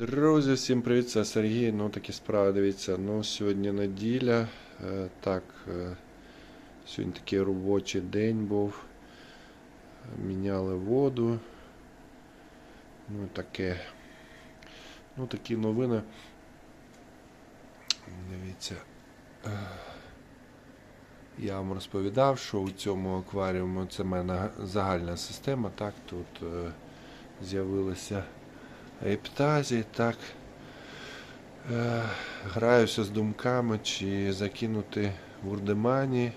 Друзі, всім привіт, це Сергій. Ну такі справи, дивіться. Ну, сьогодні неділя. Е, так, е, сьогодні такий робочий день був. Міняли воду. Ну таке. Ну такі новини. Дивіться. Е, Я вам розповідав, що у цьому акваріуму це в мене загальна система. Так, тут з'явилися ептазії, так. Е, граюся з думками, чи закинути вурдемані,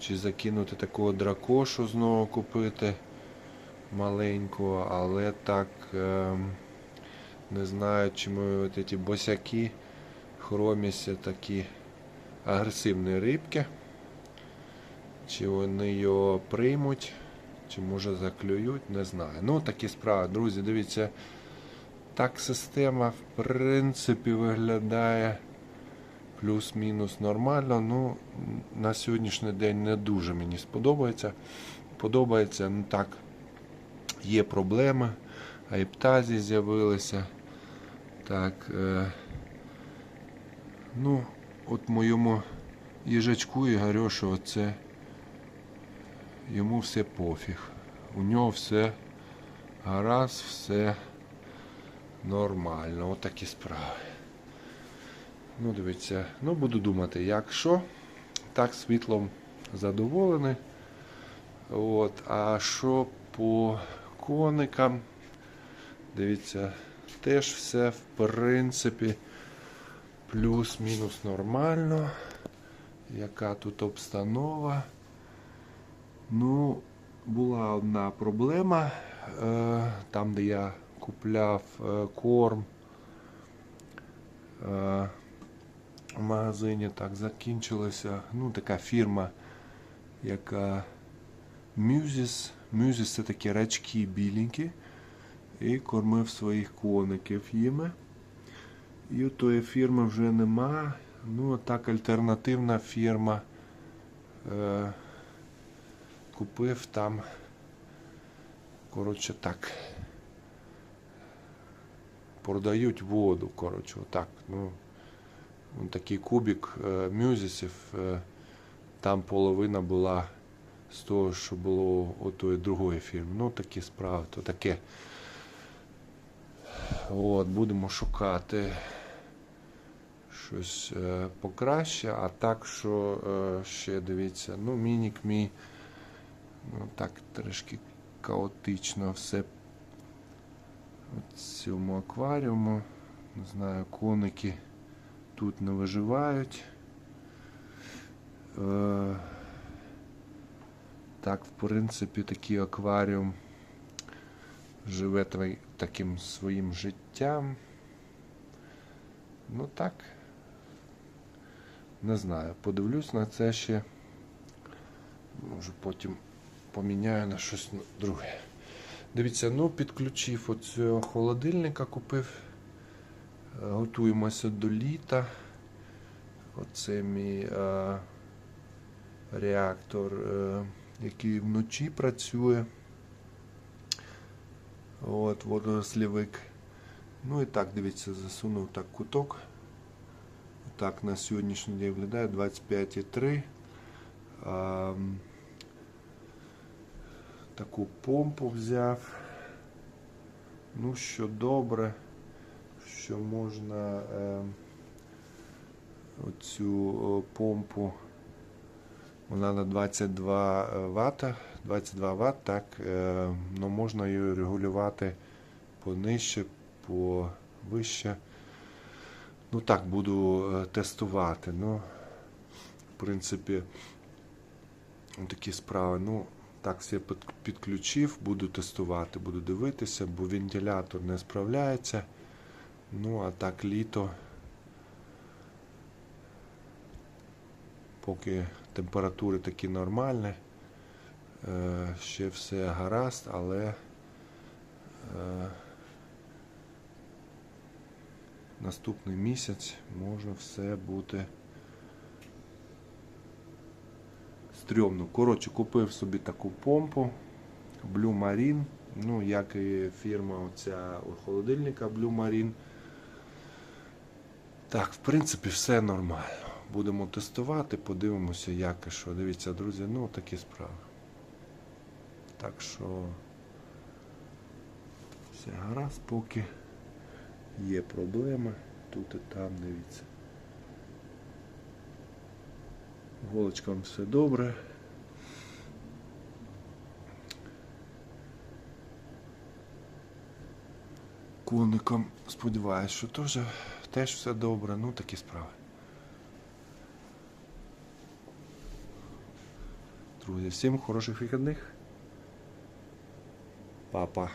чи закинути такого дракошу знову купити маленького, але так е, не знаю, чи ми от ці босяки хроміся такі агресивні рибки. Чи вони його приймуть, чи може заклюють, не знаю. Ну, такі справи, друзі, дивіться. Так система, в принципі, виглядає плюс-мінус нормально. Ну, на сьогоднішній день не дуже мені сподобається. Подобається, ну так, є проблеми. Аептазії з'явилися. Так. Е, ну, от моєму їжачку Ігорьошу, оце йому все пофіг. У нього все гаразд, все нормально. Отакі справи. Ну, дивіться, ну буду думати, якщо так світлом задоволений. От, а що по коникам? Дивіться, теж все в принципі плюс-мінус нормально. Яка тут обстанова? Ну, була одна проблема. Е, там, де я купляв е, корм е, в магазині, так закінчилося. Ну, така фірма, яка Musis. Musis це такі рачки біленькі. І кормив своїх коників їми. І тої фірми вже нема. Ну, так альтернативна фірма. Е, купив там. Коротше так. Продають воду, коротше, отак. Ну, такий кубик е, мюзисів. Е, там половина була з того, що було у тої другої фірми. Ну, такі справи, то таке. От, будемо шукати щось е, покраще, а так, що ще дивіться, ну, мінік мій, ну, так трішки хаотично все цьому акваріуму. Не знаю, коники тут не виживають. Е, так, в принципі, такий акваріум живе таким своїм життям. Ну так. Не знаю. Подивлюсь на це ще. Може потім поміняю на щось друге. Дивіться, ну підключив оцього холодильника, купив. Е, Готуємося до літа. Оце мій е, реактор, е, який вночі працює. От, водорослівик. Ну і так, дивіться, засунув так куток. Так, на сьогоднішній день виглядає 25,3. Таку помпу взяв. Ну, що добре, що можна е, оцю помпу. Вона на 22 Вт, 22 Вт, так, е, ну можна її регулювати понижче, повище. Ну так, буду е, тестувати. Ну, в принципі, такі справи. Ну, так, все підключив, буду тестувати, буду дивитися, бо вентилятор не справляється. Ну, а так літо. Поки температури такі нормальні, е, ще все гаразд, але е, наступний місяць може все бути стрьомно. Коротше, купив собі таку помпу Blue Marine. Ну, як і фірма оця у холодильника Blue Marine. Так, в принципі, все нормально. Будемо тестувати, подивимося, як і що. Дивіться, друзі, ну такі справи. Так що все гаразд, поки є проблеми. Тут і там, дивіться. Голочкам все добре. Коникам сподіваюсь, що теж, теж все добре. Ну такі справи. Друзі, всім хороших вихідних. Па-па.